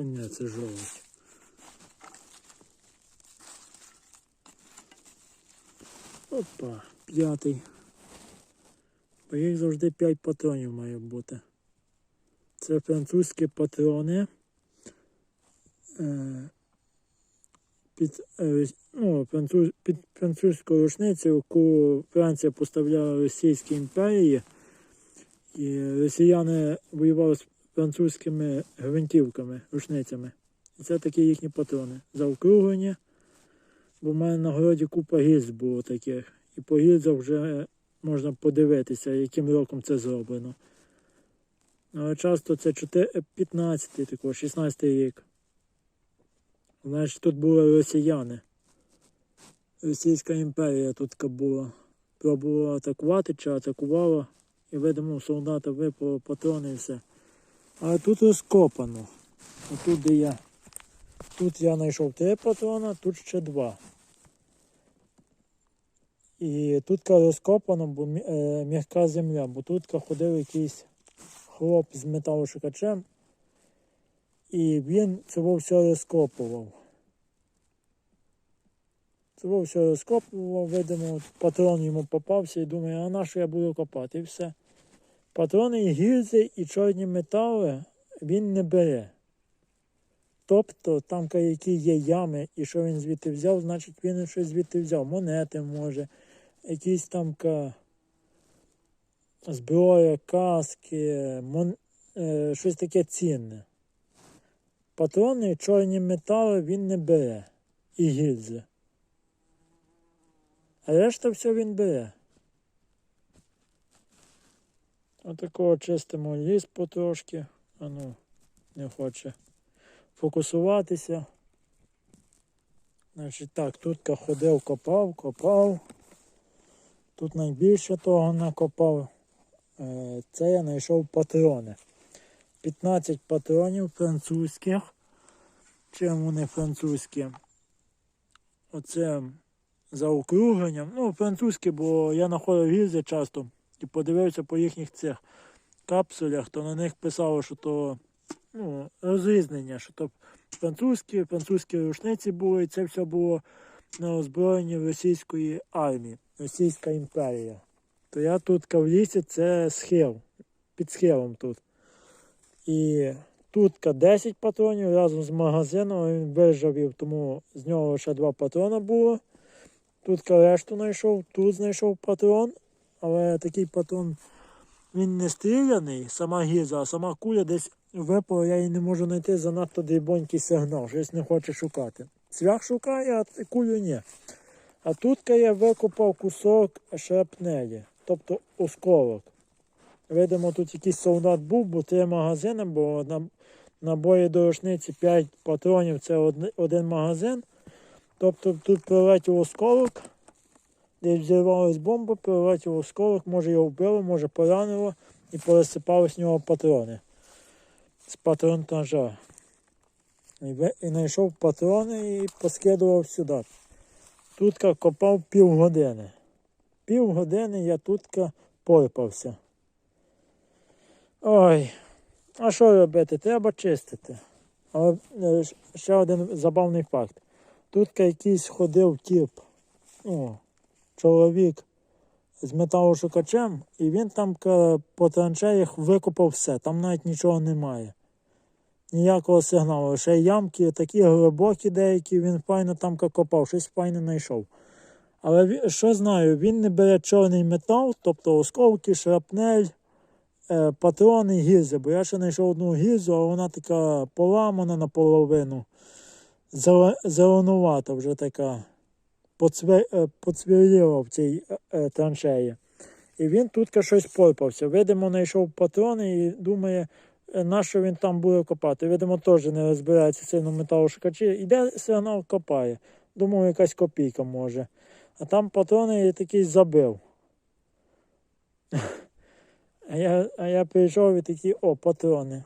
Та ні. Опа, п'ятий. Бо їх завжди 5 патронів має бути. Це французькі патрони. Е, під, е, ну, француз, під французьку рушницю, яку Франція поставляла Російській імперії. І росіяни воювали французькими гвинтівками, рушницями. І це такі їхні патрони. Заокруглені. Бо в мене на городі купа гільз було таких. І по гільзах вже можна подивитися, яким роком це зроблено. Але часто це 4, 15, такого, 16 рік. Значить, тут були росіяни. Російська імперія тут була. Пробувала атакувати чи атакувала. І видимо, солдата випало патрони і все. Але тут розкопано. Отут де я. Тут я знайшов три патрона, тут ще два. І тут розкопано, бо е, м'яка земля, бо тут ходив якийсь хлоп з металошукачем, і він цього все розкопував. Цього все розкопував, видимо, патрон йому попався і думає, а на що я буду копати? І все. Патрони і гільзи і чорні метали він не бере. Тобто там які є ями, і що він звідти взяв, значить він щось звідти взяв. Монети може, якісь там ка... зброя, каски, мон... е, щось таке цінне. Патрони, чорні метали він не бере. І гільзи. Решта все він бере. Отакого чистимо ліс потрошки. А ну, не хоче фокусуватися. Значить так, тут ходив, копав, копав. Тут найбільше того накопав. Е, Це я знайшов патрони. 15 патронів французьких. Чим вони французькі? Оце за округленням. Ну, французькі, бо я знаходив гільзи часто подивився по їхніх цих капсулях, то на них писало, що то ну, розрізнення, що то французькі, французькі рушниці були, і це все було на озброєнні російської армії, Російська імперія. То я тут в лісі це схил, під схилом тут. І тут 10 патронів разом з магазином він вижавів, тому з нього ще два патрона було. Тут решту знайшов, тут знайшов патрон, але такий патрон він не стріляний, сама гіза, а сама куля десь випала, я її не можу знайти занадто дрібонький сигнал, щось не хоче шукати. Цвях шукає, а кулю ні. А тут я викопав кусок шрапнелі, тобто осколок. Видимо, тут якийсь солдат був, бо три магазини, бо на набої до рушниці 5 патронів це один магазин. Тобто тут прилетів осколок, десь взірвалась бомба, прилетів осколок, може його вбило, може поранило і пересипали з нього патрони з патронтажа. І, і знайшов патрони і поскидував сюди. Тут копав півгодини. Півгодини я тут порпався. Ой, а що робити? Треба чистити. Але е, ще один забавний факт. Тут якийсь ходив тіп, ну, чоловік з металошукачем, і він там по траншеях викопав все, там навіть нічого немає. Ніякого сигналу, лише ямки такі глибокі деякі, він файно там копав, щось файне знайшов. Але що знаю, він не бере чорний метал, тобто осколки, шрапнель, е, патрони, гільзи. Бо я ще знайшов одну гільзу, а вона така поламана наполовину. Зеленувата вже така. Поцве, е, в цій е, е, траншеї. І він тут щось порпався. Видимо, знайшов патрони і думає, е, на що він там буде копати. Видимо, теж не розбирається сильно металошукачі. Іде сигнал копає. Думаю, якась копійка може. А там патрони і такий забив. А я, а я прийшов і такі, о, патрони.